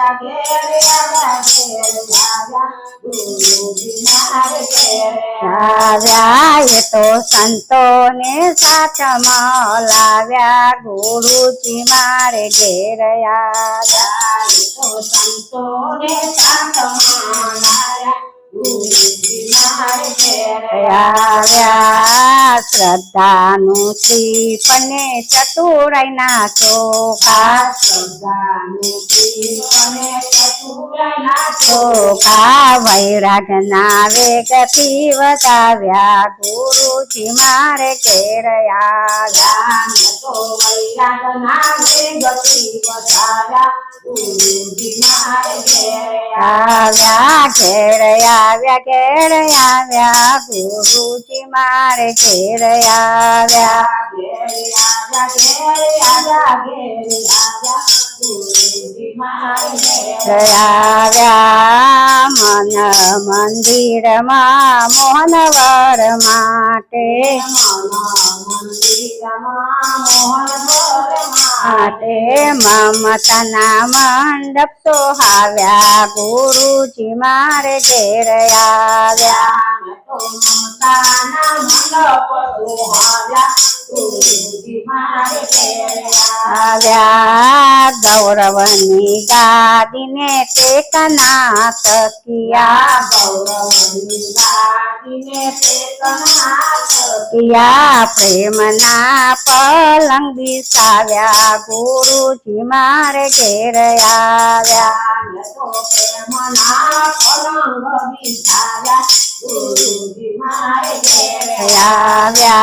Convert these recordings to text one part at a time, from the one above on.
આ ગલે એ અમે એ લાયા ઉ દીના આકે આ ગયા એ તો સંતો ને સાચમ લાવ્યા ગુરુજી મારે ઘેરયા આ ગલે એ સંતો ને સાચમ લારા આવ્યા શ્રદ્ધાનું શ્રીપ ને ચતુરાઈ ના ચોખા ચોખા વૈરાગ ના વેગ થી વધાવ્યા ગુરુજી મારે ઘેર આવ્યા આવ્યા ઘેર આવ્યા ઘેર આવ્યા ગુરુજી મારે ઘેર આવ્યા આવ્યા મન મંદિરમાં મોહનવર માટે મન મંદિરમાં મોહન अरे ममता ना मंडप तो हाव्या गुरु जी मारे घेर आव्या गौरवनी दादी ने टेकनाथ किया किया प्रेम ना पलंग बिसाव्या गुरु जी मार घेर आया गुरु जी मार घेर आया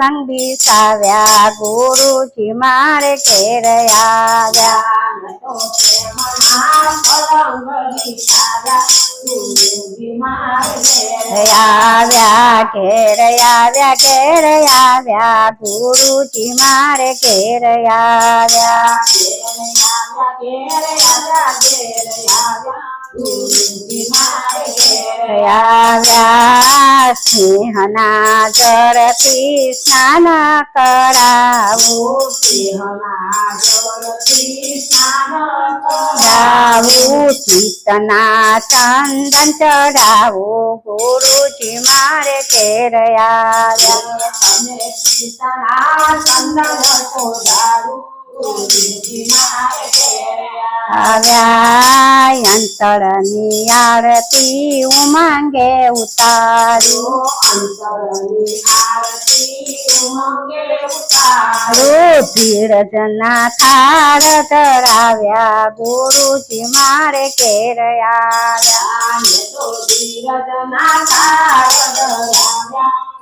પલંગ બિસાવ્યા ગુરુજી મારે ઘેર આવ્યા ઘેર આવ્યા ઘેર આવ્યા ગુરુજી મારે ઘેર આવ્યા ઘેર આવ્યા ઘેર આવ્યા આવ્યા સિંહના જળથી સ્નાન કરાવું સિંહના જળથી સ્નાન કરાવું ચિત્તના ચંદન ચઢાવો ગુરુજી મારે ઘેર આવ્યા ચંદન ચડાવું આવ્યા અંતરની આરતી ઉમાંગે ઉતારી ધીરજના થાર ધરાવ્યા ગુરુજી મારે ઘેર આવ્યા ધીરજના થાર ધરાવ્યા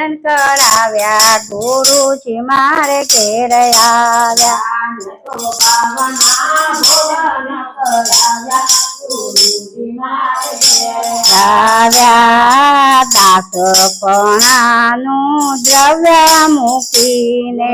દર્શન આવ્યા ગુરુજી મારે ઘેર આવ્યા આવ્યા દાસ પણાનું દ્રવ્ય મૂકીને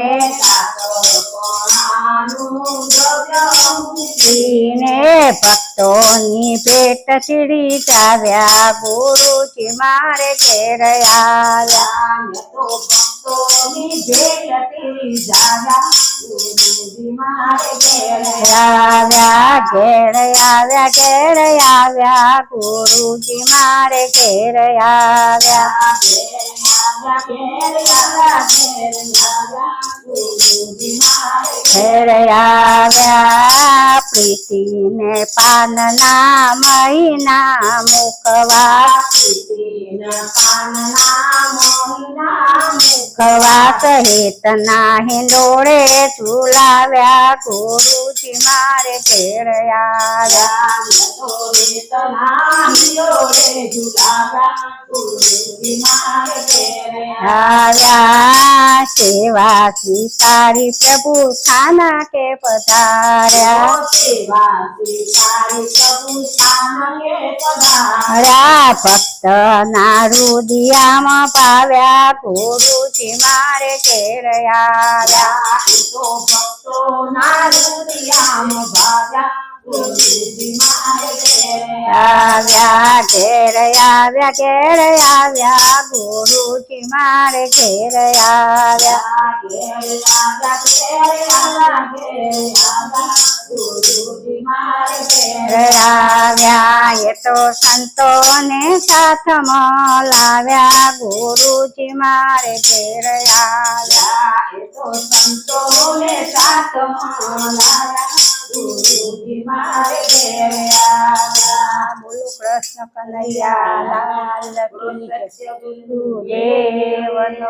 શ્રીને ભક્તોની પેટ ચીડી ચાવ્યા ગુરુજી મારે ઘેર આવ્યા ભક્તોની ભેટ ચીડી ચાવ્યા આવ્યા ઘેર આવ્યા ઘેર આવ્યા ગુરુજી મારે ઘેર આવ્યા આવ્યા પ્રીતિને પાનના મહિના મૂકવા મુકવા સહિત ના હિંડોળે ઝુલાવ્યા ગુરુજી મારે ઘેર આવ્યા દેતા નામ યો રે જુલા રા તુ જી મારે તે આયા સેવા કી સારી પ્રભુ ખાના કે પધાર્યા સેવા કી સારી સબુચા મગે પધાર્યા આ ભક્ત નારદિયા માં પાવ્યા કોરુ જી મારે તે રયા આ તો ભક્તો નારદિયા માં ભાગ્યા ગુરુજી મારે કેર આવ્યા કેર આવ્યા ગુરુજી મારે કેર આવ્યા કેર આવ્યા કેર લાગા કેર લાગા આવના તુજી મારે કેર આવ્યા એતો સંતોને સાતમ લાવ્યા ગુરુજી મારે કેર આવ્યા એતો સંતોને સાતમ લાવ્યા મારે ઘેરે આવ્યા બોલો કૃષ્ણ કનૈયા લાલ કૃષ્ણ